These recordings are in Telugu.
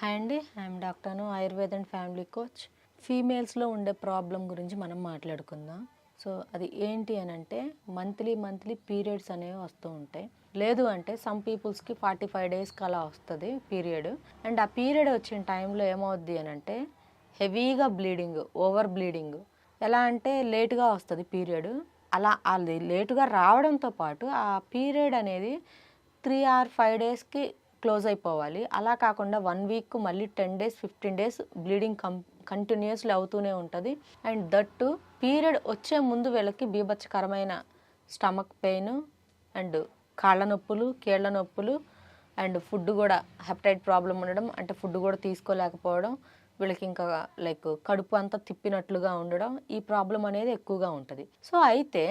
హాయ్ అండి. ఐఎమ్ డాక్టర్ను ఆయుర్వేద అండ్ ఫ్యామిలీ కోచ్ ఫీమేల్స్లో ఉండే ప్రాబ్లం గురించి మనం మాట్లాడుకుందాం. సో అది ఏంటి అని అంటే మంత్లీ మంత్లీ పీరియడ్స్ అనేవి వస్తూ ఉంటాయి. లేదు అంటే సమ్ పీపుల్స్కి ఫార్టీ ఫైవ్ డేస్కి అలా వస్తుంది పీరియడ్ అండ్ ఆ పీరియడ్ వచ్చిన టైంలో ఏమవుద్ది అని అంటే హెవీగా బ్లీడింగ్ ఓవర్ బ్లీడింగ్ ఎలా అంటే లేటుగా వస్తుంది పీరియడ్ అలా అది లేటుగా రావడంతో పాటు ఆ పీరియడ్ అనేది త్రీ ఆర్ ఫైవ్ డేస్కి క్లోజ్ అయిపోవాలి. అలా కాకుండా వన్ వీక్ మళ్ళీ ten days fifteen days bleeding con continuously అవుతూనే ఉంటుంది. అండ్ దట్టు పీరియడ్ వచ్చే ముందు వీళ్ళకి బీభత్సకరమైన స్టమక్ పెయిన్ అండ్ కాళ్ళ నొప్పులు కీళ్ళ నొప్పులు అండ్ ఫుడ్ కూడా హెపటైట్ ప్రాబ్లం ఉండడం అంటే ఫుడ్ కూడా తీసుకోలేకపోవడం వీళ్ళకి ఇంకా లైక్ కడుపు అంతా తిప్పినట్లుగా ఉండడం ఈ ప్రాబ్లం అనేది ఎక్కువగా ఉంటుంది. సో అయితే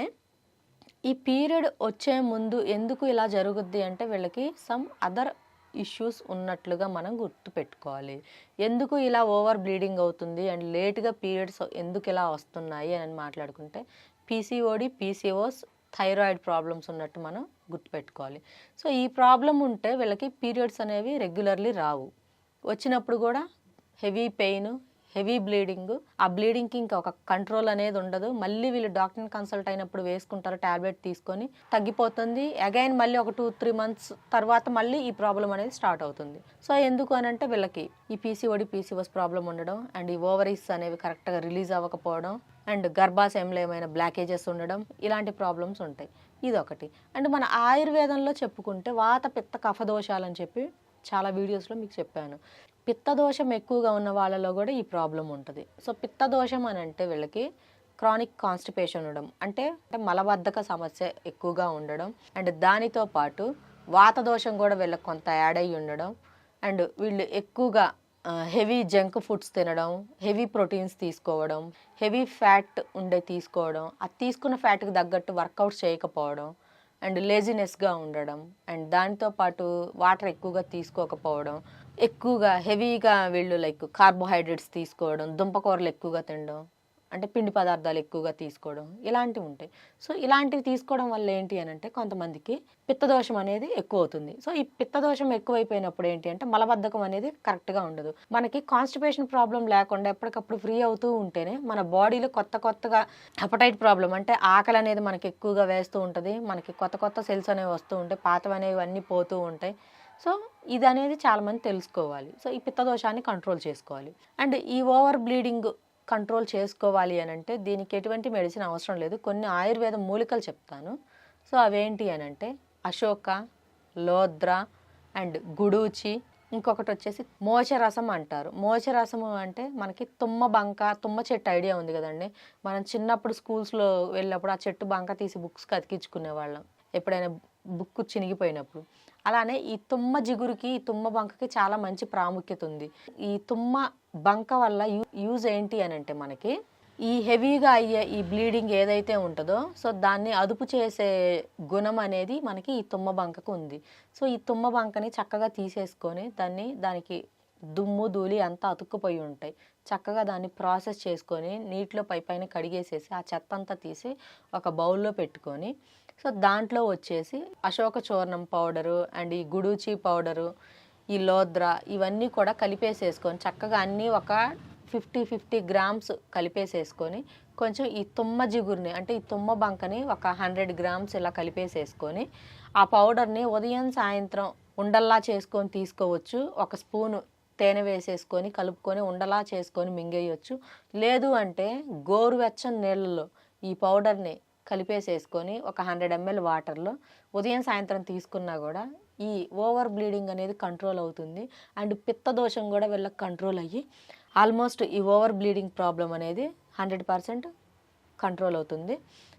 ఈ పీరియడ్ వచ్చే ముందు ఎందుకు ఇలా జరుగుద్ది అంటే వీళ్ళకి సమ్ అదర్ ఇష్యూస్ ఉన్నట్లుగా మనం గుర్తుపెట్టుకోవాలి. ఎందుకు ఇలా ఓవర్ బ్లీడింగ్ అవుతుంది అండ్ లేట్గా పీరియడ్స్ ఎందుకు ఇలా వస్తున్నాయి? అని మాట్లాడుకుంటే పీసీఓడి పీసీఓస్ థైరాయిడ్ ప్రాబ్లమ్స్ ఉన్నట్టు మనం గుర్తుపెట్టుకోవాలి. సో ఈ ప్రాబ్లం ఉంటే వీళ్ళకి పీరియడ్స్ అనేవి రెగ్యులర్లీ రావు. వచ్చినప్పుడు కూడా హెవీ పెయిన్ హెవీ బ్లీడింగ్. ఆ బ్లీడింగ్కి ఇంకా ఒక కంట్రోల్ అనేది ఉండదు. మళ్ళీ వీళ్ళు డాక్టర్ని కన్సల్ట్ అయినప్పుడు వేసుకుంటారు ట్యాబ్లెట్ తీసుకొని. తగ్గిపోతుంది. అగైన్ మళ్ళీ ఒక టూ త్రీ మంత్స్ తర్వాత మళ్ళీ ఈ ప్రాబ్లం అనేది స్టార్ట్ అవుతుంది. సో ఎందుకు అని అంటే వీళ్ళకి ఈ పీసీఓడి పీసీఓస్ ప్రాబ్లం ఉండడం అండ్ ఈ ఓవరీస్ అనేవి కరెక్ట్గా రిలీజ్ అవ్వకపోవడం అండ్ గర్భాశయంలో ఏమైనా బ్లాకేజెస్ ఉండడం ఇలాంటి ప్రాబ్లమ్స్ ఉంటాయి. ఇదొకటి. అండ్ మన ఆయుర్వేదంలో చెప్పుకుంటే వాత పిత్త కఫ దోషాలని చెప్పి చాలా వీడియోస్లో మీకు చెప్పాను. పిత్తదోషం ఎక్కువగా ఉన్న వాళ్ళలో కూడా ఈ ప్రాబ్లం ఉంటుంది. సో పిత్తదోషం అని అంటే వీళ్ళకి క్రానిక్ కాన్స్టిపేషన్ ఉండడం అంటే అంటే మలబద్ధక సమస్య ఎక్కువగా ఉండడం అండ్ దానితో పాటు వాత దోషం కూడా వీళ్ళకి కొంత యాడ్ అయ్యి ఉండడం అండ్ వీళ్ళు ఎక్కువగా హెవీ జంక్ ఫుడ్స్ తినడం హెవీ ప్రోటీన్స్ తీసుకోవడం హెవీ ఫ్యాట్ ఉండే తీసుకోవడం అది తీసుకున్న ఫ్యాట్కి తగ్గట్టు వర్కౌట్స్ చేయకపోవడం అండ్ లేజినెస్గా ఉండడం అండ్ దానితో పాటు వాటర్ ఎక్కువగా తీసుకోకపోవడం ఎక్కువగా హెవీగా వీళ్ళు లైక్ కార్బోహైడ్రేట్స్ తీసుకోవడం దుంపకూరలు ఎక్కువగా తినడం. అంటే పిండి పదార్థాలు ఎక్కువగా తీసుకోవడం ఇలాంటివి ఉంటాయి. సో ఇలాంటివి తీసుకోవడం వల్ల ఏంటి అని అంటే కొంతమందికి పిత్తదోషం అనేది ఎక్కువ అవుతుంది. సో ఈ పిత్తదోషం ఎక్కువైపోయినప్పుడు ఏంటి అంటే మలబద్ధకం అనేది కరెక్ట్గా ఉండదు. మనకి కాన్స్టిపేషన్ ప్రాబ్లం లేకుండా ఎప్పటికప్పుడు ఫ్రీ అవుతూ ఉంటేనే మన బాడీలో కొత్త కొత్తగా హెపటైట్ ప్రాబ్లం అంటే ఆకలి అనేది మనకి ఎక్కువగా వేస్తూ ఉంటుంది. మనకి కొత్త కొత్త సెల్స్ అనేవి వస్తూ ఉంటాయి. పాతవి అనేవి అన్నీ పోతూ ఉంటాయి. సో ఇది అనేది చాలామంది తెలుసుకోవాలి. సో ఈ పిత్తదోషాన్ని కంట్రోల్ చేసుకోవాలి. అండ్ ఈ ఓవర్ బ్లీడింగ్ కంట్రోల్ చేసుకోవాలి అని అంటే దీనికి ఎటువంటి మెడిసిన్ అవసరం లేదు. కొన్ని ఆయుర్వేద మూలికలు చెప్తాను. సో అవేంటి అని అంటే అశోక లోద్ర అండ్ గుడూచి ఇంకొకటి వచ్చేసి మోచరసం అంటారు. మోచరసము అంటే మనకి తుమ్మ బంక తుమ్మ చెట్టు ఐడియా ఉంది కదండి. మనం చిన్నప్పుడు స్కూల్స్లో వెళ్ళినప్పుడు ఆ చెట్టు బంక తీసి బుక్స్కి అతికించుకునే వాళ్ళం. ఎప్పుడైనా బుక్ చినిగిపోయినప్పుడు. అలానే ఈ తుమ్మ జిగురుకి ఈ తుమ్మ బంకకి చాలా మంచి ప్రాముఖ్యత ఉంది. ఈ తుమ్మ బంక వల్ల యూ- యూజ్ ఏంటి అని అంటే మనకి ఈ హెవీగా అయ్యే ఈ బ్లీడింగ్ ఏదైతే ఉంటుందో సో దాన్ని అదుపు చేసే గుణం అనేది మనకి ఈ తుమ్మ బంకకు ఉంది. సో ఈ తుమ్మ బంకని చక్కగా తీసేసుకొని దాన్ని దానికి దుమ్ము ధూళి అంతా అతుక్కుపోయి ఉంటాయి. చక్కగా దాన్ని ప్రాసెస్ చేసుకొని నీటిలో పై పైన కడిగేసేసి ఆ చెత్త అంతా తీసి ఒక బౌల్లో పెట్టుకొని సో దాంట్లో వచ్చేసి అశోక చూర్ణం పౌడరు అండ్ ఈ గుడూచి పౌడరు ఈ లోద్ర ఇవన్నీ కూడా కలిపేసేసుకొని చక్కగా అన్నీ ఒక ఫిఫ్టీ ఫిఫ్టీ గ్రామ్స్ కలిపేసేసుకొని కొంచెం ఈ తుమ్మ జిగురుని అంటే ఈ తుమ్మ బంకని ఒక హండ్రెడ్ గ్రామ్స్ ఇలా కలిపేసేసుకొని ఆ పౌడర్ని ఉదయం సాయంత్రం ఉండల్లా చేసుకొని తీసుకోవచ్చు. ఒక స్పూను తేనె వేసేసుకొని కలుపుకొని ఉండలా చేసుకొని మింగేయచ్చు. లేదు అంటే గోరువెచ్చని నీళ్ళలో ఈ పౌడర్ని కలిపేసేసుకొని ఒక హండ్రెడ్ ఎంఎల్ వాటర్లో ఉదయం సాయంత్రం తీసుకున్నా కూడా ఈ ఓవర్ బ్లీడింగ్ అనేది కంట్రోల్ అవుతుంది. అండ్ పిత్త దోషం కూడా వీళ్ళకి కంట్రోల్ అయ్యి ఆల్మోస్ట్ ఈ ఓవర్ బ్లీడింగ్ ప్రాబ్లం అనేది హండ్రెడ్ పర్సెంట్ కంట్రోల్ అవుతుంది.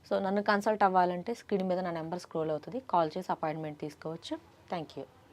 సో నన్ను కన్సల్ట్ అవ్వాలంటే స్క్రీన్ మీద నా నెంబర్ స్క్రోల్ అవుతుంది. కాల్ చేసి అపాయింట్మెంట్ తీసుకోవచ్చు. Thank you.